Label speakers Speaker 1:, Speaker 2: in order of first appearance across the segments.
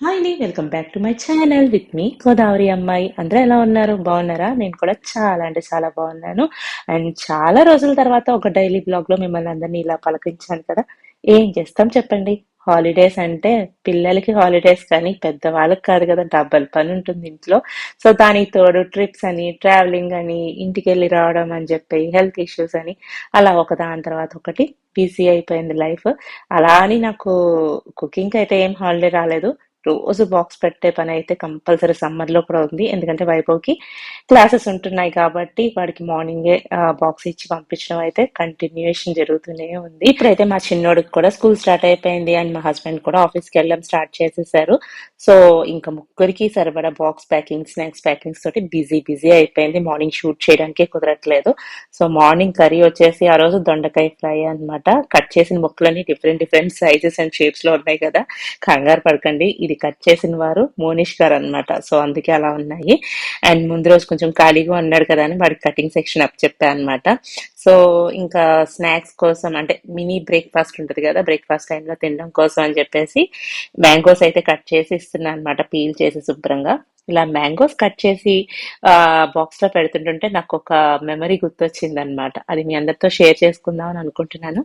Speaker 1: Hi అండి welcome back to my channel with మీ గోదావరి అమ్మాయి అందరూ ఎలా ఉన్నారు? బాగున్నారా? నేను కూడా చాలా అంటే చాలా బాగున్నాను. అండ్ చాలా రోజుల తర్వాత ఒక డైలీ బ్లాగ్లో మిమ్మల్ని అందరినీ ఇలా పలకరించాను కదా. ఏం చేస్తాం చెప్పండి? హాలిడేస్ అంటే పిల్లలకి హాలిడేస్ కానీ పెద్దవాళ్ళకి కాదు కదా. డబ్బల్ పని ఉంటుంది ఇంట్లో. సో దానికి తోడు ట్రిప్స్ అని ట్రావెలింగ్ అని ఇంటికి వెళ్ళి రావడం అని చెప్పి హెల్త్ ఇష్యూస్ అని అలా ఒక దాని తర్వాత ఒకటి. బిజీ అయిపోయింది లైఫ్ అలా అని నాకు కుకింగ్ అయితే ఏం హాలిడే రాలేదు. రోజు బాక్స్ పెట్టే పని అయితే కంపల్సరీ సమ్మర్లో కూడా ఉంది. ఎందుకంటే వైభవ్కి క్లాసెస్ ఉంటున్నాయి కాబట్టి వాడికి మార్నింగే బాక్స్ ఇచ్చి పంపించడం అయితే కంటిన్యూషన్ జరుగుతూనే ఉంది. ఇప్పుడైతే మా చిన్నోడికి కూడా స్కూల్ స్టార్ట్ అయిపోయింది అండ్ మా హస్బెండ్ కూడా ఆఫీస్కి వెళ్ళడం స్టార్ట్ చేసేసారు. సో ఇంకా ముగ్గురికి సరిపడా బాక్స్ ప్యాకింగ్ స్నాక్స్ ప్యాకింగ్స్ తోటి బిజీ బిజీ అయిపోయింది. మార్నింగ్ షూట్ చేయడానికి కుదరట్లేదు. సో మార్నింగ్ కర్రీ వచ్చేసి ఆ రోజు దొండకాయ ఫ్రై అన్నమాట. కట్ చేసిన ముక్కలన్నీ డిఫరెంట్ డిఫరెంట్ సైజెస్ అండ్ షేప్స్లో ఉన్నాయి కదా. కంగారు పడకండి. ఇది కట్ చేసిన వారు మోనిష్ గారు అన్నమాట సో అందుకే అలా ఉన్నాయి. అండ్ ముందు రోజు కొంచెం ఖాళీగా ఉన్నాడు కదా అని వాడికి కటింగ్ సెక్షన్ అప్ చెప్పాను అనమాట సో ఇంకా స్నాక్స్ కోసం అంటే మినీ బ్రేక్ఫాస్ట్ ఉంటుంది కదా బ్రేక్ఫాస్ట్ టైంలో తినడం కోసం అని చెప్పేసి మ్యాంగోస్ అయితే కట్ చేసి ఇస్తున్నా అనమాట పీల్ చేసి శుభ్రంగా. ఇలా మ్యాంగోస్ కట్ చేసి బాక్స్లో పెడుతుంటుంటే నాకు ఒక మెమరీ గుర్తొచ్చింది అనమాట అది మీ అందరితో షేర్ చేసుకుందాం అని అనుకుంటున్నాను.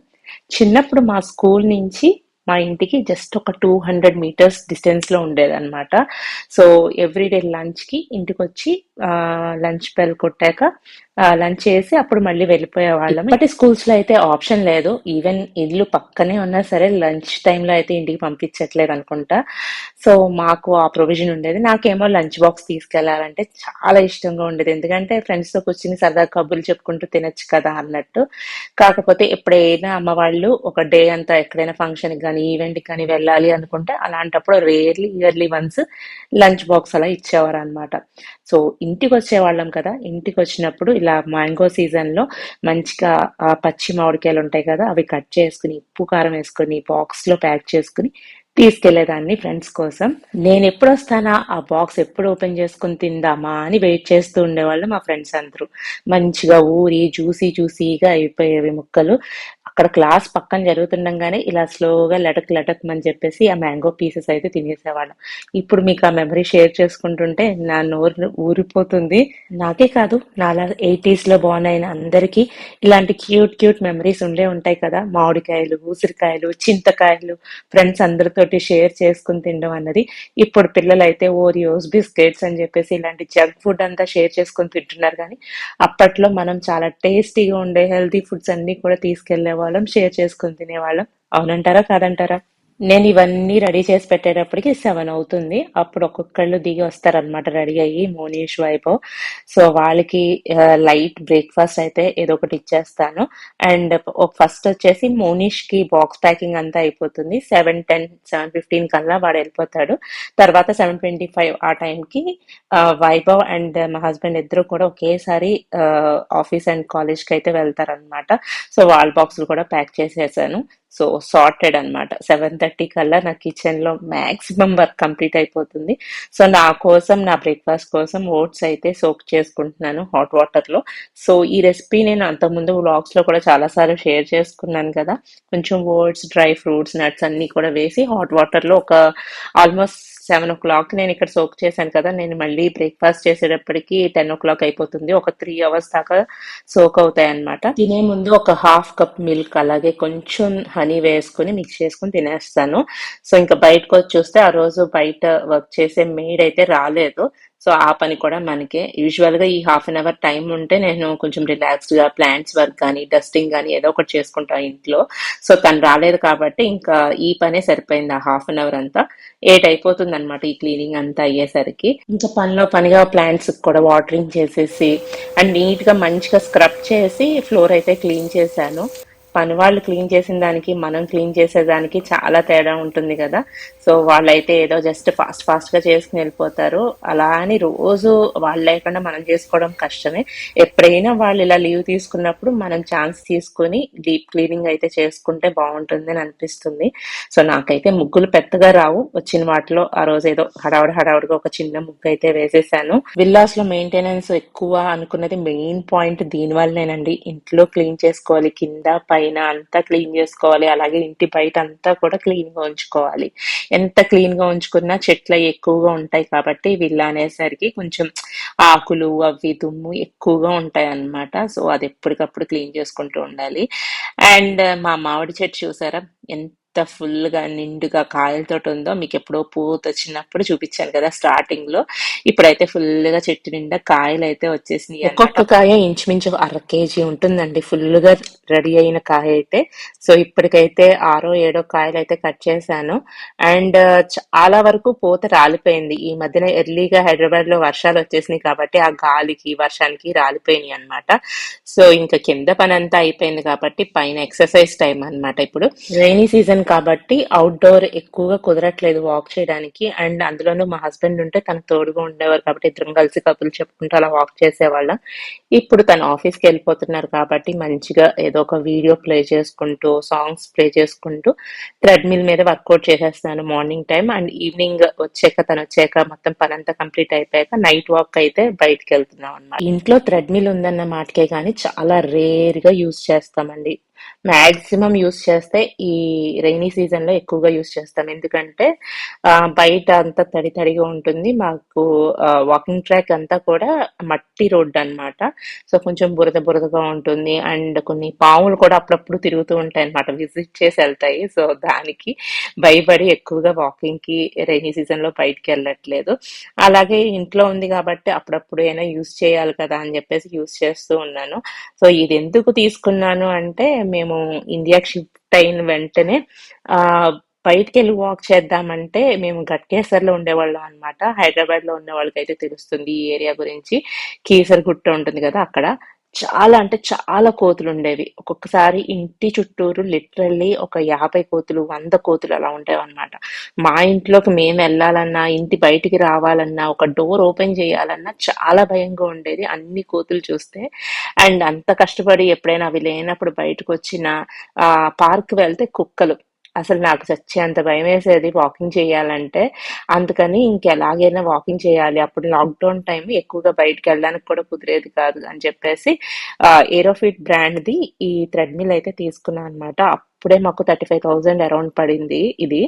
Speaker 1: చిన్నప్పుడు మా స్కూల్ నుంచి మా ఇంటికి జస్ట్ ఒక టూ హండ్రెడ్ మీటర్స్ డిస్టెన్స్లో ఉండేది అనమాట సో ఎవ్రీడే లంచ్కి ఇంటికి వచ్చి లంచ్ బెల్ కొట్టాక లంచ్ చేసి అప్పుడు మళ్ళీ వెళ్ళిపోయే వాళ్ళం. బట్ స్కూల్స్లో అయితే ఆప్షన్ లేదు. ఈవెన్ ఇల్లు పక్కనే ఉన్నా సరే లంచ్ టైంలో అయితే ఇంటికి పంపించట్లేదు అనుకుంటా. సో మాకు ఆ ప్రొవిజన్ ఉండేది. నాకేమో లంచ్ బాక్స్ తీసుకెళ్ళాలంటే చాలా ఇష్టంగా ఉండేది. ఎందుకంటే ఫ్రెండ్స్తో కూర్చుని సరదా కబుర్లు చెప్పుకుంటూ తినొచ్చు కదా అన్నట్టు. కాకపోతే ఎప్పుడైనా అమ్మ వాళ్ళు ఒక డే అంతా ఎక్కడైనా ఫంక్షన్ కానీ ఈవెంట్ కానీ వెళ్ళాలి అనుకుంటే అలాంటప్పుడు rarely yearly once lunch box అలా ఇచ్చేవారు అనమాట సో ఇంటికి వచ్చేవాళ్ళం కదా. ఇంటికి వచ్చినప్పుడు ఇలా మ్యాంగో సీజన్లో మంచిగా ఆ పచ్చి మామిడికాయలు ఉంటాయి కదా అవి కట్ చేసుకుని ఉప్పు కారం వేసుకుని బాక్స్లో ప్యాక్ చేసుకుని తీసుకెళ్ళేదాన్ని ఫ్రెండ్స్ కోసం. నేను ఎప్పుడు వస్తానా ఆ బాక్స్ ఎప్పుడు ఓపెన్ చేసుకుని తిందామా అని వెయిట్ చేస్తూ ఉండేవాళ్ళు మా ఫ్రెండ్స్ అందరూ. మంచిగా ఊరి జ్యూసీ జ్యూసీగా అయిపోయేవి ముక్కలు. అక్కడ క్లాస్ పక్కన జరుగుతుండగానే ఇలా స్లోగా లటక్ లటక్ అని చెప్పేసి ఆ మ్యాంగో పీసెస్ అయితే తినేసేవాళ్ళం. ఇప్పుడు మీకు ఆ మెమరీ షేర్ చేసుకుంటుంటే నా నోరు ఊరిపోతుంది. నాకే కాదు నాలా ఎయిటీస్లో బాన్ అయిన అందరికీ ఇలాంటి క్యూట్ క్యూట్ మెమరీస్ ఉండే ఉంటాయి కదా. మామిడికాయలు ఉసిరికాయలు చింతకాయలు ఫ్రెండ్స్ అందరితోటి షేర్ చేసుకుని తినడం అన్నది. ఇప్పుడు పిల్లలు అయితే ఓరియోస్ బిస్కెట్స్ అని చెప్పేసి ఇలాంటి జంక్ ఫుడ్ అంతా షేర్ చేసుకుని తింటున్నారు కానీ అప్పట్లో మనం చాలా టేస్టీగా ఉండే హెల్తీ ఫుడ్స్ అన్ని కూడా తీసుకెళ్ళే వాళ్ళం షేర్ చేసుకుని తినేవాళ్ళం. అవునంటారా కాదంటారా? నేను ఇవన్నీ రెడీ చేసి పెట్టేటప్పటికి సెవెన్ అవుతుంది. అప్పుడు ఒక్కొక్కళ్ళు దిగి వస్తారనమాట రెడీ అయ్యి మోనీష్ వైపు. సో వాళ్ళకి లైట్ బ్రేక్ఫాస్ట్ అయితే ఏదో ఒకటి ఇచ్చేస్తాను. అండ్ ఫస్ట్ వచ్చేసి మోనీష్కి బాక్స్ ప్యాకింగ్ అంతా అయిపోతుంది. సెవెన్ టెన్ సెవెన్ ఫిఫ్టీన్ కల్లా వాడు వెళ్ళిపోతాడు. తర్వాత సెవెన్ ట్వంటీ ఫైవ్ ఆ టైంకి వైభవ్ అండ్ మా హస్బెండ్ ఇద్దరు కూడా ఒకేసారి ఆఫీస్ అండ్ కాలేజ్కి అయితే వెళ్తారనమాట సో వాళ్ళ బాక్సులు కూడా ప్యాక్ చేసేసాను. సో సార్టెడ్ అనమాట సెవెన్ థర్టీ కల్లా నా కిచెన్లో మాక్సిమం వర్క్ కంప్లీట్ అయిపోతుంది. సో నా కోసం నా బ్రేక్ఫాస్ట్ కోసం ఓట్స్ అయితే సోక్ చేసుకుంటున్నాను హాట్ వాటర్లో సో ఈ రెసిపీ నేను అంతకుముందు వ్లాగ్స్లో కూడా చాలా సార్లు షేర్ చేసుకున్నాను కదా. కొంచెం ఓట్స్ డ్రై ఫ్రూట్స్ నట్స్ అన్ని కూడా వేసి హాట్ వాటర్లో ఒక ఆల్మోస్ట్ సెవెన్ ఓ క్లాక్ నేను ఇక్కడ సోక్ చేశాను కదా నేను మళ్ళీ బ్రేక్ఫాస్ట్ చేసేటప్పటికి టెన్ ఓ క్లాక్ అయిపోతుంది. ఒక త్రీ అవర్స్ దాకా సోక్ అవుతాయి అనమాట తినే ముందు ఒక హాఫ్ కప్ మిల్క్ అలాగే కొంచెం హనీ వేసుకుని మిక్స్ చేసుకుని తినేస్తాను. సో ఇంకా బయటకు వచ్చి చూస్తే ఆ రోజు బయట వర్క్ చేసే మేడ్ అయితే రాలేదు. సో ఆ పని కూడా మనకే. యూజువల్గా ఈ హాఫ్ అన్ అవర్ టైం ఉంటే నేను కొంచెం రిలాక్స్డ్గా ప్లాంట్స్ వర్క్ కానీ డస్టింగ్ కానీ ఏదో ఒకటి చేసుకుంటాను ఇంట్లో. సో తను రాలేదు కాబట్టి ఇంకా ఈ పనే సరిపోయింది ఆ హాఫ్ అన్ అవర్ అంతా. ఎయిట్ అయిపోతుంది అనమాట ఈ క్లీనింగ్ అంతా అయ్యేసరికి. ఇంకా పనిలో పనిగా ప్లాంట్స్ కూడా వాటరింగ్ చేసేసి అండ్ నీట్గా మంచిగా స్క్రబ్ చేసి ఫ్లోర్ అయితే క్లీన్ చేశాను. పని వాళ్ళు క్లీన్ చేసిన దానికి మనం క్లీన్ చేసేదానికి చాలా తేడా ఉంటుంది కదా. సో వాళ్ళైతే ఏదో జస్ట్ ఫాస్ట్ ఫాస్ట్గా చేసుకుని వెళ్ళిపోతారు. అలా అని రోజు వాళ్ళు లేకుండా మనం చేసుకోవడం కష్టమే. ఎప్పుడైనా వాళ్ళు ఇలా లీవ్ తీసుకున్నప్పుడు మనం ఛాన్స్ తీసుకుని డీప్ క్లీనింగ్ అయితే చేసుకుంటే బాగుంటుంది అని అనిపిస్తుంది. సో నాకైతే ముగ్గులు పెద్దగా రావు. వచ్చిన వాటిలో ఆ రోజు ఏదో హడావుడి హడావుడిగా ఒక చిన్న ముగ్గు అయితే వేసేసాను. విల్లాస్లో మెయింటెనెన్స్ ఎక్కువ అనుకున్నది మెయిన్ పాయింట్ దీని వల్లనేనండి ఇంట్లో క్లీన్ చేసుకోవాలి. కింద పై పైన అంతా క్లీన్ చేసుకోవాలి. అలాగే ఇంటి బయట అంతా కూడా క్లీన్గా ఉంచుకోవాలి. ఎంత క్లీన్గా ఉంచుకున్నా చెట్లు అవి ఎక్కువగా ఉంటాయి కాబట్టి వీళ్ళు అనేసరికి కొంచెం ఆకులు అవి దుమ్ము ఎక్కువగా ఉంటాయి అన్నమాట సో అది ఎప్పటికప్పుడు క్లీన్ చేసుకుంటూ ఉండాలి. అండ్ మా మామిడి చెట్టు చూసారా? ఎంత ఫుల్గా నిండుగా కాయలతోటి ఉందో మీకు ఎప్పుడో పూత వచ్చినప్పుడు చూపించాను కదా స్టార్టింగ్లో ఇప్పుడైతే ఫుల్గా చెట్టు నిండా కాయలు అయితే వచ్చేసినాయి. ఒక్కొక్క కాయ ఇంచుమించు అర కేజీ ఉంటుందండి. ఫుల్గా రెడీ అయిన కాయ అయితే సో ఇప్పటికైతే ఆరో ఏడో కాయలు అయితే కట్ చేశాను. అండ్ చాలా వరకు పూత రాలిపోయింది. ఈ మధ్యన ఎర్లీగా హైదరాబాద్లో వర్షాలు వచ్చేసినాయి కాబట్టి ఆ గాలికి వర్షానికి రాలిపోయినాయి అన్నమాట. సో ఇంకా కింద పని అంతా అయిపోయింది కాబట్టి పైన ఎక్సర్సైజ్ టైం అన్నమాట ఇప్పుడు. రైనీ సీజన్ కాబట్టి అవుట్డోర్ ఎక్కువగా కుదరట్లేదు వాక్ చేయడానికి. అండ్ అందులోనూ మా హస్బెండ్ ఉంటే తన తోడుగా ఉండేవారు కాబట్టి ఇద్దరం కలిసి కబుర్లు చెప్పుకుంటూ అలా వాక్ చేసేవాళ్ళం. ఇప్పుడు తను ఆఫీస్కి వెళ్ళిపోతున్నారు కాబట్టి మంచిగా ఏదో ఒక వీడియో ప్లే చేసుకుంటూ సాంగ్స్ ప్లే చేసుకుంటూ థ్రెడ్మిల్ మీద వర్కౌట్ చేసేస్తున్నాను మార్నింగ్ టైం అండ్ ఈవినింగ్ వచ్చాక తను వచ్చాక మొత్తం పని అంతా కంప్లీట్ అయిపోయాక నైట్ వాక్ అయితే బయటకు వెళ్తున్నాం అన్నమాట. ఇంట్లో థ్రెడ్మిల్ ఉందన్న మాటకే కానీ చాలా రేర్గా యూజ్ చేస్తామండి. మాక్సిమం యూస్ చేస్తే ఈ రైనీ సీజన్లో ఎక్కువగా యూస్ చేస్తాం. ఎందుకంటే బయట అంతా తడి తడిగా ఉంటుంది. మాకు వాకింగ్ ట్రాక్ అంతా కూడా మట్టి రోడ్డు అన్నమాట. సో కొంచెం బురద బురదగా ఉంటుంది. అండ్ కొన్ని పాములు కూడా అప్పుడప్పుడు తిరుగుతూ ఉంటాయి అన్నమాట. విజిట్ చేసి వెళ్తాయి. సో దానికి భయపడి ఎక్కువగా వాకింగ్కి రైనీ సీజన్లో బయటికి వెళ్ళట్లేదు. అలాగే ఇంట్లో ఉంది కాబట్టి అప్పుడప్పుడు అయినా యూస్ చేయాలి కదా అని చెప్పేసి యూస్ చేస్తూ ఉన్నాను. సో ఇది ఎందుకు తీసుకున్నాను అంటే మేము ఇండియాకి షిఫ్ట్ అయిన వెంటనే ఆ బయటికి వెళ్ళి వాక్ చేద్దామంటే మేము గట్కేసర్లో ఉండేవాళ్ళం అనమాట హైదరాబాద్లో ఉన్న వాళ్ళకైతే తెలుస్తుంది ఈ ఏరియా గురించి. కీసర్ గుట్ట ఉంటుంది కదా అక్కడ. చాలా అంటే చాలా కోతులు ఉండేవి ఒక్కొక్కసారి ఇంటి చుట్టూరు లిటరల్లీ ఒక యాభై కోతులు వంద కోతులు అలా ఉండేవన్నమాట. మా ఇంట్లోకి మేము వెళ్ళాలన్నా ఇంటి బయటికి రావాలన్నా ఒక డోర్ ఓపెన్ చేయాలన్నా చాలా భయంగా ఉండేది అన్ని కోతులు చూస్తే. అండ్ అంత కష్టపడి ఎప్పుడైనా అవి లేనప్పుడు బయటకు వచ్చిన ఆ పార్క్ వెళ్తే కుక్కలు. అసలు నాకు చచ్చేంత భయం వేసేది వాకింగ్ చేయాలంటే. అందుకని ఇంకెలాగైనా వాకింగ్ చేయాలి. అప్పుడు లాక్డౌన్ టైం ఎక్కువగా బయటకు వెళ్ళడానికి కూడా కుదిరేది కాదు అని చెప్పేసి ఏరోఫిట్ బ్రాండ్ది ఈ థ్రెడ్మిల్ అయితే తీసుకున్నాను అనమాట అప్పుడే మాకు థర్టీ ఫైవ్ థౌసండ్ అరౌండ్ పడింది ఇది.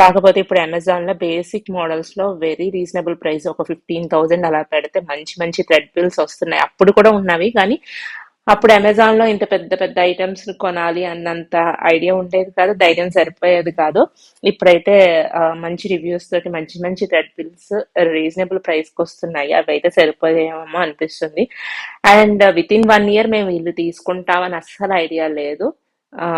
Speaker 1: కాకపోతే ఇప్పుడు అమెజాన్లో బేసిక్ మోడల్స్లో వెరీ రీజనబుల్ ప్రైస్ ఒక ఫిఫ్టీన్ థౌసండ్ అలా పెడితే మంచి మంచి థ్రెడ్ బిల్స్ వస్తున్నాయి. అప్పుడు కూడా ఉన్నవి కానీ అప్పుడు అమెజాన్లో ఇంత పెద్ద పెద్ద ఐటమ్స్ కొనాలి అన్నంత ఐడియా ఉండేది కాదు ధైర్యం సరిపోయేది కాదు. ఇప్పుడైతే మంచి రివ్యూస్ తోటి మంచి మంచి థ్రెడ్ బిల్స్ రీజనబుల్ ప్రైస్కి వస్తున్నాయి అవి అయితే సరిపోయేమో అనిపిస్తుంది. And within one year మేము ఇల్లు తీసుకుంటామని అస్సలు ఐడియా లేదు. ఆ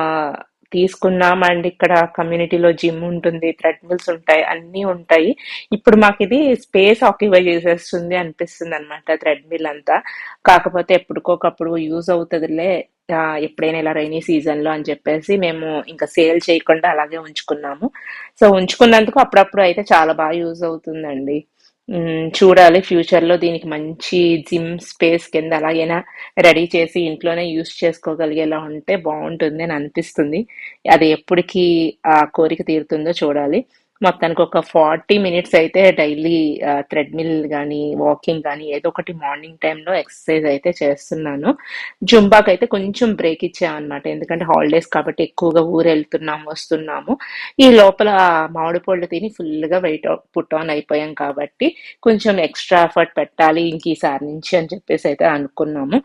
Speaker 1: తీసుకున్నాం అండ్ ఇక్కడ కమ్యూనిటీలో జిమ్ ఉంటుంది థ్రెడ్మిల్స్ ఉంటాయి అన్నీ ఉంటాయి. ఇప్పుడు మాకు ఇది స్పేస్ ఆక్యుపై చేసేస్తుంది అనిపిస్తుంది అనమాట థ్రెడ్మిల్ అంతా. కాకపోతే ఎప్పటికోకప్పుడు యూజ్ అవుతుందిలే. ఎప్పుడైనా ఇలా రైనీ సీజన్లో అని చెప్పేసి మేము ఇంకా సేల్ చేయకుండా అలాగే ఉంచుకున్నాము. సో ఉంచుకున్నందుకు అప్పుడప్పుడు అయితే చాలా బాగా యూజ్ అవుతుందండి. చూడాలి ఫ్యూచర్లో దీనికి మంచి జిమ్ స్పేస్ కింద అలాగైనా రెడీ చేసి ఇంట్లోనే యూస్ చేసుకోగలిగేలా ఉంటే బాగుంటుంది అని అనిపిస్తుంది. అది ఎప్పటికీ ఆ కోరిక తీరుతుందో చూడాలి. మొత్తానికి ఒక ఫార్టీ మినిట్స్ అయితే డైలీ థ్రెడ్మిల్ కానీ వాకింగ్ కానీ ఏదో ఒకటి మార్నింగ్ టైంలో ఎక్సర్సైజ్ అయితే చేస్తున్నాను. జుంబాకి అయితే కొంచెం బ్రేక్ ఇచ్చామన్నమాట ఎందుకంటే హాలిడేస్ కాబట్టి ఎక్కువగా ఊరు వెళ్తున్నాము వస్తున్నాము. ఈ లోపల మామిడి పళ్ళు తిని ఫుల్గా వెయిట్ పుట్ ఆన్ అయిపోయాం కాబట్టి కొంచెం ఎక్స్ట్రా ఎఫర్ట్ పెట్టాలి ఇంక ఈసారి నుంచి అని చెప్పేసి అయితే అనుకున్నాము.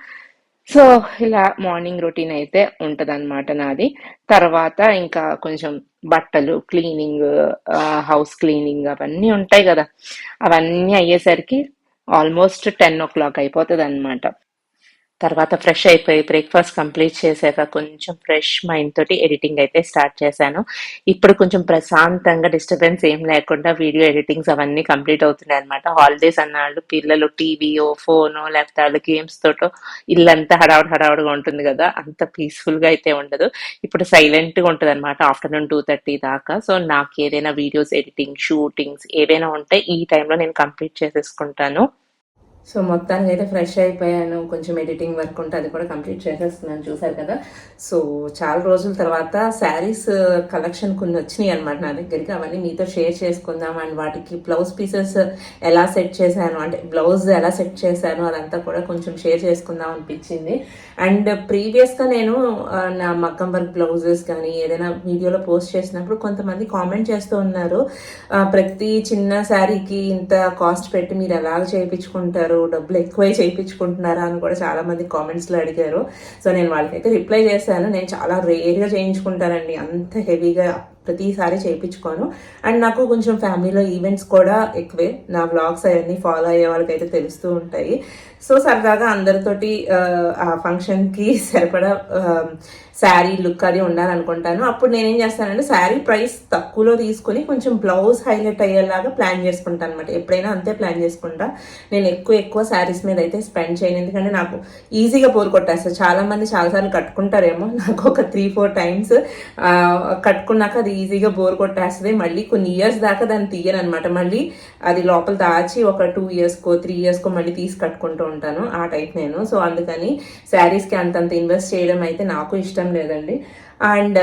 Speaker 1: సో ఇలా మార్నింగ్ రొటీన్ అయితే ఉంటదన్నమాట నాది. తర్వాత ఇంకా కొంచెం బట్టలు క్లీనింగ్ హౌస్ క్లీనింగ్ అవన్నీ ఉంటాయి కదా. అవన్నీ అయ్యేసరికి ఆల్మోస్ట్ టెన్ ఓ క్లాక్ అయిపోతుంది అనమాట తర్వాత ఫ్రెష్ అయిపోయి బ్రేక్ఫాస్ట్ కంప్లీట్ చేశాక కొంచెం ఫ్రెష్ మైండ్ తోటి ఎడిటింగ్ అయితే స్టార్ట్ చేశాను. ఇప్పుడు కొంచెం ప్రశాంతంగా డిస్టర్బెన్స్ ఏం లేకుండా వీడియో ఎడిటింగ్స్ అవన్నీ కంప్లీట్ అవుతున్నాయి అనమాట హాలిడేస్ అన్నాళ్ళు పిల్లలు టీవీయో ఫోను లేకపోతే వాళ్ళు గేమ్స్ తోటో ఇల్లంతా హడావుడు హడావుడుగా ఉంటుంది కదా అంత పీస్ఫుల్గా అయితే ఉండదు. ఇప్పుడు సైలెంట్గా ఉంటుంది అనమాట ఆఫ్టర్నూన్ టూ థర్టీ దాకా. సో నాకు ఏదైనా వీడియోస్ ఎడిటింగ్ షూటింగ్స్ ఏవైనా ఉంటే ఈ టైంలో నేను కంప్లీట్ చేసేసుకుంటాను.
Speaker 2: సో మొత్తానికి అయితే ఫ్రెష్ అయిపోయాను. కొంచెం ఎడిటింగ్ వర్క్ ఉంటే అది కూడా కంప్లీట్ చేసేస్తున్నాను. చూసారు కదా? సో చాలా రోజుల తర్వాత శారీస్ uh, కలెక్షన్ కొన్ని వచ్చినాయి అనమాట నా దగ్గరికి. అవన్నీ మీతో షేర్ చేసుకుందాం. అండ్ వాటికి బ్లౌజ్ పీసెస్ ఎలా సెట్ చేశాను? అంటే బ్లౌజ్ ఎలా సెట్ చేశాను? అదంతా కూడా కొంచెం షేర్ చేసుకుందాం అనిపించింది. అండ్ ప్రీవియస్గా నేను uh, నా మగ్గం వర్క్ బ్లౌజెస్ కానీ ఏదైనా వీడియోలో పోస్ట్ చేసినప్పుడు కొంతమంది కామెంట్ చేస్తూ ఉన్నారు. ప్రతి చిన్న శారీకి ఇంత కాస్ట్ పెట్టి మీరు ఎలాగ చేయించుకుంటారు? డబ్బులు ఎక్కువే చేయించుకుంటున్నారా అని కూడా చాలా మంది కామెంట్స్లో అడిగారు. సో నేను వాళ్ళకైతే రిప్లై చేశాను. నేను చాలా రేర్గా చేయించుకుంటానండి. అంత హెవీగా ప్రతిసారి చేయించుకోను. అండ్ నాకు కొంచెం ఫ్యామిలీలో ఈవెంట్స్ కూడా ఎక్కువే. నా బ్లాగ్స్ అవన్నీ ఫాలో అయ్యే వాళ్ళకైతే తెలుస్తూ ఉంటాయి. సో సరదాగా అందరితోటి ఆ, ఫంక్షన్కి సరిపడా శారీ లుక్ అది ఉండాలనుకుంటాను. అప్పుడు నేనేం చేస్తానంటే శారీ ప్రైస్ తక్కువలో తీసుకొని కొంచెం బ్లౌజ్ హైలైట్ అయ్యేలాగా ప్లాన్ చేసుకుంటాను అనమాట ఎప్పుడైనా అంతే ప్లాన్ చేసుకుంటా. నేను ఎక్కువ ఎక్కువ శారీస్ మీద అయితే స్పెండ్ చేయను. ఎందుకంటే నాకు ఈజీగా బోర్ కొట్టేస్తుంది. చాలామంది చాలాసార్లు కట్టుకుంటారేమో. నాకు ఒక త్రీ ఫోర్ టైమ్స్ కట్టుకున్నాక అది ఈజీగా బోర్ కొట్టేస్తుంది. మళ్ళీ కొన్ని ఇయర్స్ దాకా దాన్ని తీయను అనమాట మళ్ళీ అది లోపల దాచి ఒక టూ ఇయర్స్కో త్రీ ఇయర్స్కో మళ్ళీ తీసి కట్టుకుంటూ ఉంటాను ఆ టైప్ నేను. సో అందుకని శారీస్కి అంతంత ఇన్వెస్ట్ చేయడం అయితే నాకు ఇష్టం లేదండి. అండ్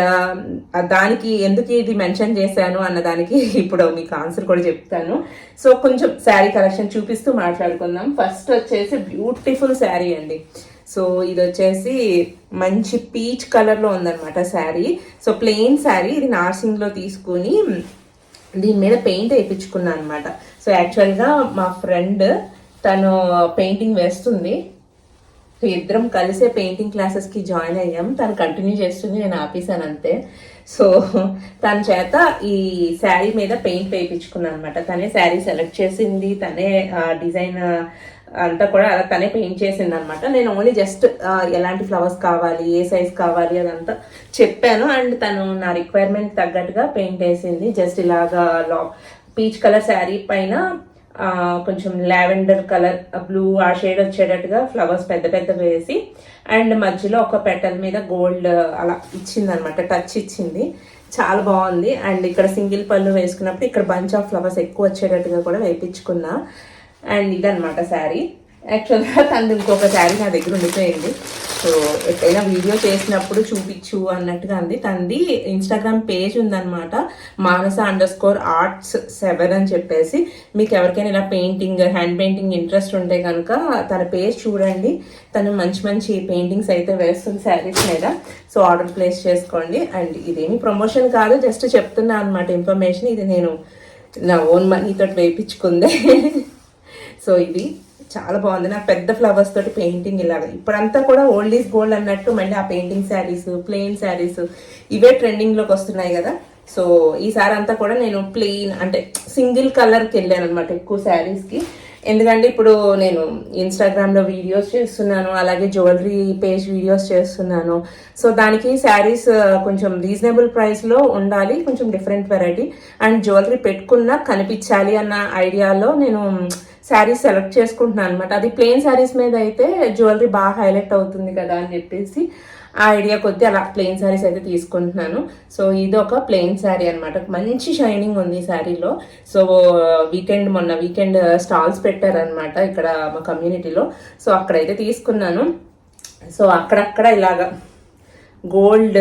Speaker 2: దానికి ఎందుకు ఇది మెన్షన్ చేశాను అన్న దానికి ఇప్పుడు మీకు ఆన్సర్ కూడా చెప్తాను. సో కొంచెం శారీ కలెక్షన్ చూపిస్తూ మాట్లాడుకుందాం. ఫస్ట్ వచ్చేసి బ్యూటిఫుల్ శారీ అండి. సో ఇది వచ్చేసి మంచి పీచ్ కలర్లో ఉందన్నమాట శారీ. So plain sari. ఇది నార్సింగ్లో తీసుకుని దీని మీద పెయింట్ వేయించుకున్నాను అనమాట సో యాక్చువల్గా మా ఫ్రెండ్ తను పెయింటింగ్ వేస్తుంది. ఇద్దరం కలిసే పెయింటింగ్ క్లాసెస్కి జాయిన్ అయ్యాం. తను కంటిన్యూ చేస్తుంది నేను ఆపేసాను అంతే. సో తన చేత ఈ శారీ మీద పెయింట్ వేయించుకున్నాను అనమాట తనే శారీ సెలెక్ట్ చేసింది. తనే డిజైన్ అంతా కూడా అలా తనే పెయింట్ చేసింది అనమాట నేను ఓన్లీ జస్ట్ ఎలాంటి ఫ్లవర్స్ కావాలి ఏ సైజ్ కావాలి అదంతా చెప్పాను. అండ్ తను నా రిక్వైర్మెంట్ తగ్గట్టుగా పెయింట్ వేసింది. జస్ట్ ఇలాగా లా పీచ్ కలర్ శారీ పైన కొంచెం లావెండర్ కలర్ బ్లూ ఆ షేడ్ వచ్చేటట్టుగా ఫ్లవర్స్ పెద్ద పెద్ద వేసి అండ్ మధ్యలో ఒక పెటల్ మీద గోల్డ్ అలా ఇచ్చింది అనమాట టచ్ ఇచ్చింది. చాలా బాగుంది. అండ్ ఇక్కడ సింగిల్ పళ్ళు వేసుకున్నప్పుడు ఇక్కడ బంచ్ ఆఫ్ ఫ్లవర్స్ ఎక్కువ వచ్చేటట్టుగా కూడా వేయించుకున్నా అండ్ ఇదనమాట శారీ. యాక్చువల్గా తనది ఇంకొక శారీ నా దగ్గర ఉండిపోయింది. సో ఎప్పుడైనా వీడియో చేసినప్పుడు చూపించు అన్నట్టుగా అంది. తనది ఇన్స్టాగ్రామ్ పేజ్ ఉందనమాట Manasa underscore arts seven అని చెప్పేసి. మీకు ఎవరికైనా ఇలా పెయింటింగ్ హ్యాండ్ పెయింటింగ్ ఇంట్రెస్ట్ ఉంటే కనుక తన పేజ్ చూడండి. తను మంచి మంచి పెయింటింగ్స్ అయితే వేస్తుంది శారీస్ మీద. సో ఆర్డర్ ప్లేస్ చేసుకోండి. అండ్ ఇదేమి ప్రమోషన్ కాదు జస్ట్ చెప్తున్నా అనమాట ఇన్ఫర్మేషన్ ఇది నేను నా ఓన్ మనీతో వేయించుకుందే. సో ఇది. చాలా బాగుంది. నాకు పెద్ద ఫ్లవర్స్ తోటి పెయింటింగ్ ఇలాగ. ఇప్పుడంతా కూడా ఓల్డ్ ఈజ్ గోల్డ్ అన్నట్టు మళ్ళీ ఆ పెయింటింగ్ శారీస్ ప్లెయిన్ శారీస్ ఇవే ట్రెండింగ్లోకి వస్తున్నాయి కదా. సో ఈసారి అంతా కూడా నేను ప్లెయిన్ అంటే సింగిల్ కలర్కి వెళ్ళాను అనమాట ఎక్కువ శారీస్కి. ఎందుకంటే ఇప్పుడు నేను ఇన్స్టాగ్రామ్లో వీడియోస్ చేస్తున్నాను అలాగే జ్యువెలరీ పేజ్ వీడియోస్ చేస్తున్నాను. సో దానికి శారీస్ కొంచెం రీజనబుల్ ప్రైస్లో ఉండాలి కొంచెం డిఫరెంట్ వెరైటీ అండ్ జ్యువెలరీ పెట్టుకున్నా కనిపించాలి అన్న ఐడియాలో నేను శారీస్ సెలెక్ట్ చేసుకుంటున్నాను అనమాట అది ప్లెయిన్ శారీస్ మీద అయితే జ్యువెలరీ బాగా హైలైట్ అవుతుంది కదా అని చెప్పేసి ఆ ఐడియా కొద్దీ అలా ప్లెయిన్ శారీస్ అయితే తీసుకుంటున్నాను. సో ఇది ఒక ప్లెయిన్ శారీ అనమాట మంచి షైనింగ్ ఉంది ఈ శారీలో. సో వీకెండ్ మొన్న వీకెండ్ స్టాల్స్ పెట్టారనమాట ఇక్కడ మా కమ్యూనిటీలో. సో అక్కడైతే తీసుకున్నాను. సో అక్కడక్కడ ఇలాగా గోల్డ్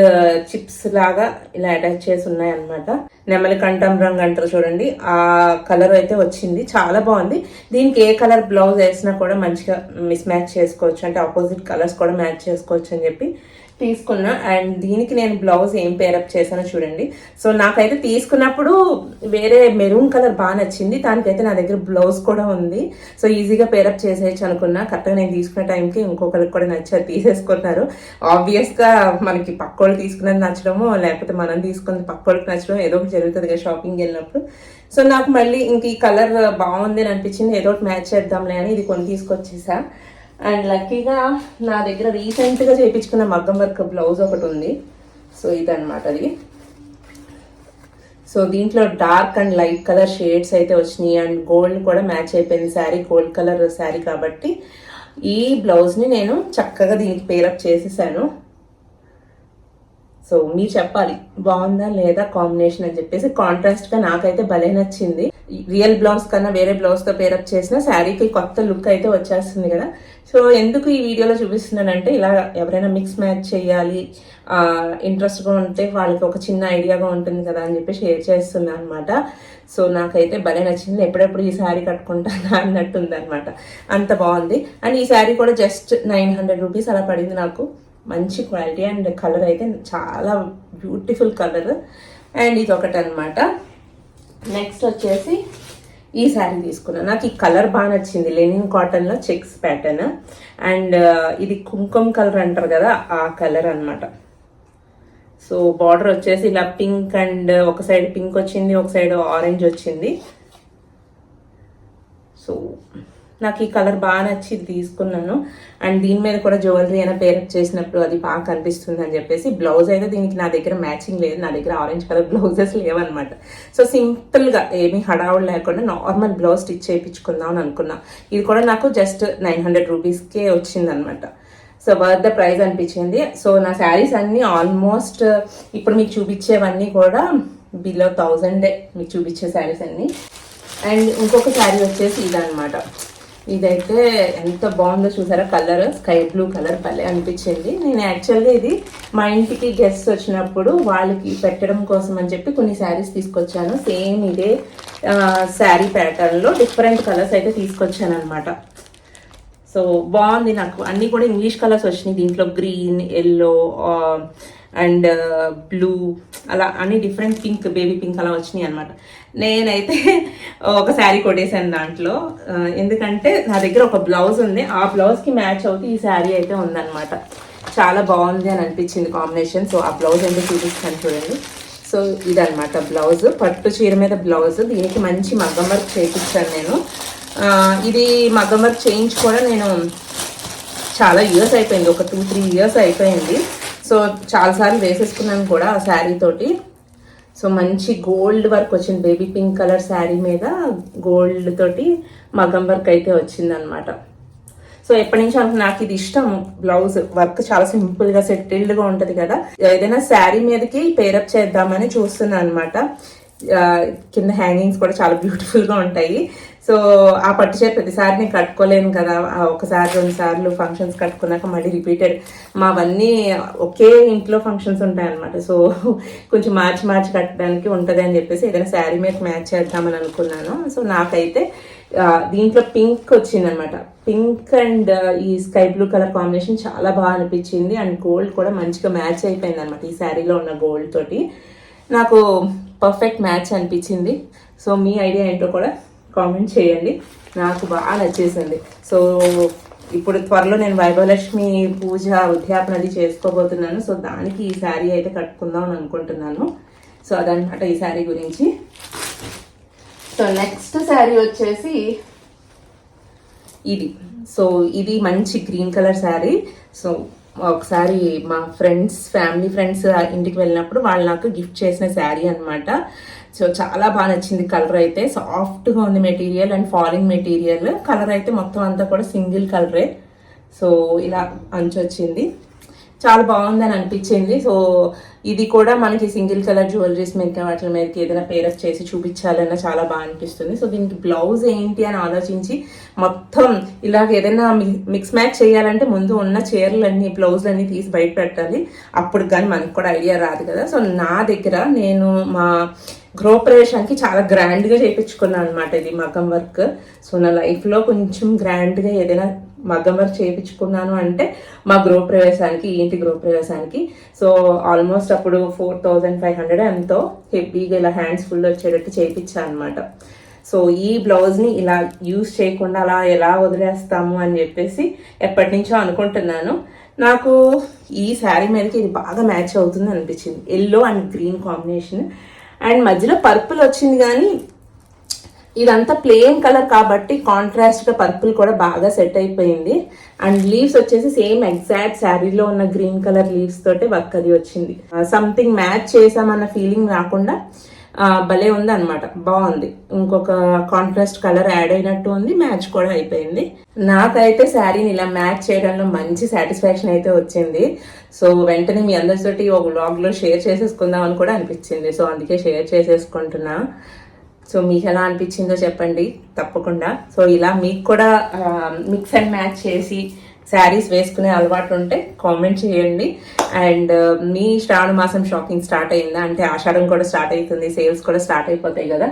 Speaker 2: చిప్స్ లాగా ఇలా అటాచ్ చేసి ఉన్నాయి అనమాట నెమలి కంఠం రంగు అంటారు చూడండి. ఆ కలర్ అయితే వచ్చింది. చాలా బాగుంది. దీనికి ఏ కలర్ బ్లౌజ్ వేసినా కూడా మంచిగా మిస్ మ్యాచ్ చేసుకోవచ్చు. అంటే ఆపోజిట్ కలర్స్ కూడా మ్యాచ్ చేసుకోవచ్చు అని చెప్పి. తీసుకున్నా అండ్ దీనికి నేను బ్లౌజ్ ఏం పేరప్ చేశానో చూడండి. సో నాకైతే తీసుకున్నప్పుడు వేరే మెరూన్ కలర్ బాగా నచ్చింది. దానికైతే నా దగ్గర బ్లౌజ్ కూడా ఉంది. సో ఈజీగా పేరప్ చేసేయచ్చు అనుకున్నా. కరెక్ట్గా నేను తీసుకున్న టైంకి ఇంకొకరికి కూడా నచ్చారు తీసేసుకున్నారు. ఆబ్వియస్గా మనకి పక్కోళ్ళు తీసుకున్నది నచ్చడమో లేకపోతే మనం తీసుకున్నది పక్కోళ్ళకి నచ్చడం ఏదో ఒకటి జరుగుతుంది కదా షాపింగ్ వెళ్ళినప్పుడు. సో నాకు మళ్ళీ ఇంక ఈ కలర్ బాగుంది అని అనిపించింది. ఏదో ఒకటి మ్యాచ్ చేద్దాంలే అని ఇది కొని తీసుకొచ్చేసా. అండ్ లక్కీగా నా దగ్గర రీసెంట్గా చేయించుకున్న మగ్గం వర్క్ బ్లౌజ్ ఒకటి ఉంది. సో ఇదన్నమాట అది. సో దీంట్లో dark and light colour shades అయితే వచ్చినాయి. అండ్ గోల్డ్ కూడా మ్యాచ్ అయిపోయింది శారీ గోల్డ్ కలర్ శారీ కాబట్టి ఈ బ్లౌజ్ని నేను చక్కగా దీనికి పేరప్ చేసేసాను. సో మీరు చెప్పాలి బాగుందా లేదా కాంబినేషన్ అని చెప్పేసి కాంట్రాస్ట్గా నాకైతే భలే నచ్చింది. రియల్ బ్లౌజ్ కన్నా వేరే బ్లౌజ్తో పేరప్ చేసిన శారీకి కొత్త లుక్ అయితే వచ్చేస్తుంది కదా. సో ఎందుకు ఈ వీడియోలో చూపిస్తున్నానంటే ఇలా ఎవరైనా మిక్స్ మ్యాచ్ చేయాలి ఇంట్రెస్ట్గా ఉంటే వాళ్ళకి ఒక చిన్న ఐడియాగా ఉంటుంది కదా అని చెప్పి షేర్ చేస్తున్నాను అనమాట సో నాకైతే భలే నచ్చింది. ఎప్పుడెప్పుడు ఈ శారీ కట్టుకుంటాను అన్నట్టుంది అనమాట అంత బాగుంది. అండ్ ఈ శారీ కూడా జస్ట్ నైన్ హండ్రెడ్ రూపీస్ అలా పడింది నాకు. మంచి క్వాలిటీ అండ్ కలర్ అయితే చాలా బ్యూటిఫుల్ కలర్. అండ్ ఇది ఒకటి అనమాట నెక్స్ట్ వచ్చేసి ఈ శారీ తీసుకున్నాను. నాకు ఈ కలర్ బాగా నచ్చింది. లెనిన్ కాటన్లో చెక్స్ ప్యాటర్న్. అండ్ ఇది కుంకుమ కలర్ అంటారు కదా ఆ కలర్ అనమాట సో బార్డర్ వచ్చేసి ఇలా పింక్ అండ్ ఒక సైడ్ పింక్ వచ్చింది ఒక సైడ్ ఆరెంజ్ వచ్చింది. సో నాకు ఈ కలర్ బాగా నచ్చి తీసుకున్నాను. అండ్ దీని మీద కూడా జ్యువెలరీ అయినా పేరప్ చేసినప్పుడు అది బాగా కనిపిస్తుంది అని చెప్పేసి బ్లౌజ్ అయితే దీనికి నా దగ్గర మ్యాచింగ్ లేదు. నా దగ్గర ఆరెంజ్ కలర్ బ్లౌజెస్ లేవన్నమాట. సో సింపుల్గా ఏమీ హడావుడు లేకుండా నార్మల్ బ్లౌజ్ స్టిచ్ చేయించుకుందాం అని అనుకున్నా. ఇది కూడా నాకు జస్ట్ నైన్ హండ్రెడ్ రూపీస్కే వచ్చిందనమాట సో వర్త్ ద ప్రైజ్ అనిపించింది. సో నా శారీస్ అన్నీ ఆల్మోస్ట్ ఇప్పుడు మీకు చూపించేవన్నీ కూడా బిలో థౌజండే మీకు చూపించే శారీస్ అన్నీ. అండ్ ఇంకొక శారీ వచ్చేసి ఇదనమాట ఇదైతే ఎంత బాగుందో చూసారా? కలర్ స్కై బ్లూ కలర్ భలే అనిపించింది. నేను యాక్చువల్గా ఇది మా ఇంటికి గెస్ట్ వచ్చినప్పుడు వాళ్ళకి పెట్టడం కోసం అని చెప్పి కొన్ని శారీస్ తీసుకొచ్చాను. సేమ్ ఇదే శారీ ప్యాటర్న్లో డిఫరెంట్ కలర్స్ అయితే తీసుకొచ్చాను అనమాట సో బాగుంది నాకు. అన్నీ కూడా ఇంగ్లీష్ కలర్స్ వచ్చినాయి. దీంట్లో గ్రీన్ ఎల్లో అండ్ బ్లూ అలా అన్ని డిఫరెంట్ పింక్ బేబీ పింక్ అలా వచ్చినాయి అనమాట నేనైతే ఒక శారీ కొట్టేశాను దాంట్లో. ఎందుకంటే నా దగ్గర ఒక బ్లౌజ్ ఉంది. ఆ బ్లౌజ్కి మ్యాచ్ అవుతూ ఈ శారీ అయితే ఉందన్నమాట. చాలా బాగుంది అని అనిపించింది కాంబినేషన్ సో ఆ బ్లౌజ్ ఎందుకు చూపిస్తాను చూడండి. సో ఇదనమాట బ్లౌజ్ పట్టు చీర మీద బ్లౌజ్ దీనికి మంచి మగ్గం వర్క్ చేయించాను నేను. ఇది మగ్గం వర్క్ చేయించి కూడా నేను చాలా ఇయర్స్ అయిపోయింది. ఒక టూ త్రీ ఇయర్స్ అయిపోయింది. సో చాలాసార్లు వేసేసుకున్నాను కూడా ఆ శారీ తోటి. సో మంచి గోల్డ్ వర్క్ వచ్చింది బేబీ పింక్ కలర్ శారీ మీద గోల్డ్ తోటి మగం వర్క్ అయితే వచ్చింది అనమాట సో ఎప్పటి నుంచి అనుకున్నా నాకు ఇది ఇష్టం. బ్లౌజ్ వర్క్ చాలా సింపుల్గా సెటిల్డ్గా ఉంటది కదా. ఏదైనా శారీ మీదకి పేరప్ చేద్దామని చూస్తున్నాను అనమాట కింద హ్యాంగింగ్స్ కూడా చాలా బ్యూటిఫుల్గా ఉంటాయి. సో ఆ పట్టు చీర ప్రతిసారి నేను కట్టుకోలేను కదా. ఒకసారి రెండు సార్లు ఫంక్షన్స్ కట్టుకున్నాక మళ్ళీ రిపీటెడ్. మావన్నీ ఒకే ఇంట్లో ఫంక్షన్స్ ఉంటాయి అనమాట సో కొంచెం మార్చి మార్చి కట్టడానికి ఉంటుంది అని చెప్పేసి ఏదైనా శారీ మీద మ్యాచ్ చేద్దామని అనుకున్నాను. సో నాకైతే దీంట్లో పింక్ వచ్చింది అనమాట పింక్ అండ్ ఈ స్కై బ్లూ కలర్ కాంబినేషన్ చాలా బాగా అనిపించింది. అండ్ గోల్డ్ కూడా మంచిగా మ్యాచ్ అయిపోయింది అనమాట ఈ శారీలో ఉన్న గోల్డ్ తోటి. నాకు పర్ఫెక్ట్ మ్యాచ్ అనిపించింది. సో మీ ఐడియా ఏంటో కూడా కామెంట్ చేయండి. నాకు బాగా నచ్చేసింది. సో ఇప్పుడు త్వరలో నేను వైభవలక్ష్మి పూజ ఉద్యాపన అది చేసుకోబోతున్నాను. సో దానికి ఈ శారీ అయితే కట్టుకుందాం అని అనుకుంటున్నాను. సో అదనమాట ఈ శారీ గురించి. సో నెక్స్ట్ శారీ వచ్చేసి ఇది. సో ఇది మంచి గ్రీన్ కలర్ శారీ. సో ఒకసారి మా ఫ్రెండ్స్ ఫ్యామిలీ ఫ్రెండ్స్ ఇంటికి వెళ్ళినప్పుడు వాళ్ళు నాకు గిఫ్ట్ చేసిన శారీ అన్నమాట. సో చాలా బాగా నచ్చింది కలర్ అయితే. సాఫ్ట్గా ఉంది material and falling material. Colour అయితే మొత్తం అంతా కూడా సింగిల్ కలరే. సో ఇలా అంచు వచ్చింది. చాలా బాగుందని అనిపించింది. సో ఇది కూడా మనకి సింగిల్ కలర్ జ్యువెలరీస్ మీద వాటి మీదకి ఏదైనా పేరప్ చేసి చూపించాలన్నా చాలా బాగా అనిపిస్తుంది. సో దీనికి బ్లౌజ్ ఏంటి అని ఆలోచించి మొత్తం ఇలాగ ఏదైనా మిక్స్ మ్యాచ్ చేయాలంటే ముందు ఉన్న చీరలన్నీ బ్లౌజ్లన్నీ తీసి బయట పెట్టాలి. అప్పుడు కానీ మనకు కూడా ఐడియా రాదు కదా. సో నా దగ్గర నేను మా గృహప్రవేశానికి చాలా గ్రాండ్గా చేయించుకున్నాను అనమాట ఇది మగ్గం వర్క్ సో నా లైఫ్లో కొంచెం గ్రాండ్గా ఏదైనా మగ్గం వర్క్ చేయించుకున్నాను అంటే మా గృహప్రవేశానికి ఈ ఇంటి గృహప్రవేశానికి. సో ఆల్మోస్ట్ అప్పుడు ఫోర్ థౌజండ్ ఫైవ్ హండ్రెడ్ ఎంతో హెవీగా ఇలా హ్యాండ్స్ ఫుల్ వచ్చేటట్టు చేయించాను అనమాట సో ఈ బ్లౌజ్ని ఇలా యూస్ చేయకుండా అలా ఎలా వదిలేస్తాము అని చెప్పేసి ఎప్పటి నుంచో అనుకుంటున్నాను. నాకు ఈ శారీ మీదకి ఇది బాగా మ్యాచ్ అవుతుంది అనిపించింది. Yellow and green combination and మధ్యలో పర్పుల్ వచ్చింది కానీ ఇదంతా ప్లెయిన్ కలర్ కాబట్టి కాంట్రాస్ట్గా పర్పుల్ కూడా బాగా సెట్ అయిపోయింది. అండ్ లీవ్స్ వచ్చేసి సేమ్ ఎగ్జాక్ట్ శారీలో ఉన్న గ్రీన్ కలర్ లీవ్స్ తోటే వర్క్ అది వచ్చింది. సంథింగ్ మ్యాచ్ చేసామన్న ఫీలింగ్ రాకుండా భలే ఉంది అనమాట బాగుంది. ఇంకొక కాంట్రాస్ట్ కలర్ యాడ్ అయినట్టు ఉంది మ్యాచ్ కూడా అయిపోయింది. నాకైతే శారీని ఇలా మ్యాచ్ చేయడంలో మంచి సాటిస్ఫాక్షన్ అయితే వచ్చింది. సో వెంటనే మీ అందరితోటి ఒక బ్లాగ్లో షేర్ చేసేసుకుందాం అని కూడా అనిపించింది. సో అందుకే షేర్ చేసేసుకుంటున్నా. సో మీకు ఎలా అనిపించిందో చెప్పండి. తప్పకుండా. సో ఇలా మీకు కూడా మిక్స్ అండ్ మ్యాచ్ చేసి శారీస్ వేసుకునే అలవాటు ఉంటే కామెంట్ చేయండి అండ్ uh, మీ శ్రావణ మాసం షాపింగ్ స్టార్ట్ అయిందా? అంటే ఆషాఢం కూడా స్టార్ట్ అవుతుంది సేల్స్ కూడా స్టార్ట్ అయిపోతాయి కదా.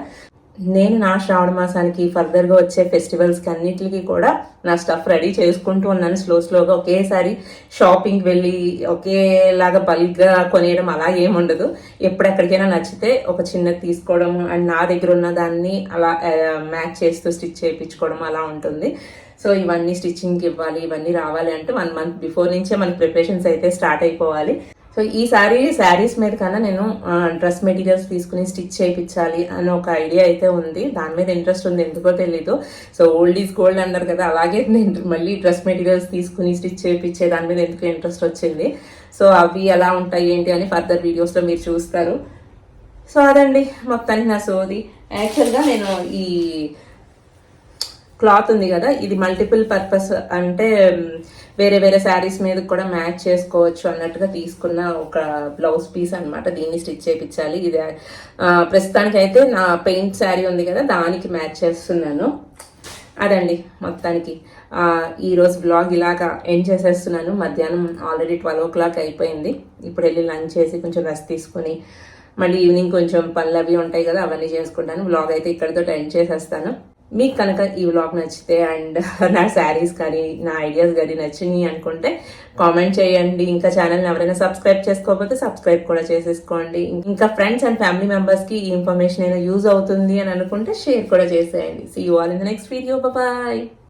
Speaker 2: నేను నా శ్రావణ మాసానికి ఫర్దర్గా వచ్చే ఫెస్టివల్స్కి అన్నిటికి కూడా నా స్టఫ్ రెడీ చేసుకుంటూ ఉన్నాను. స్లో స్లోగా ఒకేసారి షాపింగ్ వెళ్ళి ఒకేలాగా బల్క్గా కొనేయడం అలా ఏముండదు ఎప్పుడెక్కడికైనా నచ్చితే ఒక చిన్నది తీసుకోవడం అండ్ నా దగ్గర ఉన్న దాన్ని అలా మ్యాచ్ చేస్తూ స్టిచ్ చేయించుకోవడం అలా ఉంటుంది. సో ఇవన్నీ స్టిచ్చింగ్కి ఇవ్వాలి ఇవన్నీ రావాలి అంటే వన్ మంత్ బిఫోర్ నుంచే మన ప్రిపరేషన్స్ అయితే స్టార్ట్ అయిపోవాలి. సో ఈసారి శారీస్ మీద కన్నా నేను డ్రెస్ మెటీరియల్స్ తీసుకుని స్టిచ్ చేయించాలి అని ఒక ఐడియా అయితే ఉంది. దాని మీద ఇంట్రెస్ట్ ఉంది ఎందుకో తెలీదు. సో ఓల్డ్ ఈజ్ గోల్డ్ అన్నారు కదా అలాగే నేను మళ్ళీ డ్రెస్ మెటీరియల్స్ తీసుకుని స్టిచ్ చేయించే దాని మీద ఎందుకు ఇంట్రెస్ట్ వచ్చింది. సో అవి ఎలా ఉంటాయి ఏంటి అని ఫర్దర్ వీడియోస్లో మీరు చూస్తారు. సో అదండి మొత్తానికి నా సోది. యాక్చువల్గా నేను ఈ క్లాత్ ఉంది కదా ఇది మల్టిపుల్ పర్పస్ అంటే వేరే వేరే శారీస్ మీద కూడా మ్యాచ్ చేసుకోవచ్చు అన్నట్టుగా తీసుకున్న ఒక బ్లౌజ్ పీస్ అన్నమాట. దీన్ని స్టిచ్ చేయించాలి. ఇది ప్రస్తుతానికి అయితే నా పెయింట్ శారీ ఉంది కదా దానికి మ్యాచ్ చేస్తున్నాను. అదండి మొత్తానికి. ఈరోజు బ్లాగ్ ఇలాగా ఎండ్ చేసేస్తున్నాను. మధ్యాహ్నం ఆల్రెడీ ట్వెల్వ్ ఓ క్లాక్ అయిపోయింది. ఇప్పుడు వెళ్ళి లంచ్ చేసి కొంచెం రెస్ట్ తీసుకుని మళ్ళీ ఈవినింగ్ కొంచెం పనులు అవి ఉంటాయి కదా అవన్నీ చేసుకుంటాను. బ్లాగ్ అయితే ఇక్కడితో ఎండ్ చేసేస్తాను. మీకు కనుక ఈ వ్లాగ్ నచ్చితే అండ్ నా శారీస్ కానీ నా ఐడియాస్ కానీ నచ్చినాయి అనుకుంటే కామెంట్ చేయండి. ఇంకా ఛానల్ని ఎవరైనా సబ్స్క్రైబ్ చేసుకోకపోతే సబ్స్క్రైబ్ కూడా చేసేసుకోండి. ఇంకా ఫ్రెండ్స్ అండ్ ఫ్యామిలీ మెంబర్స్కి ఈ ఇన్ఫర్మేషన్ అయినా యూజ్ అవుతుంది అని అనుకుంటే షేర్ కూడా చేసేయండి. See you all in the next video bye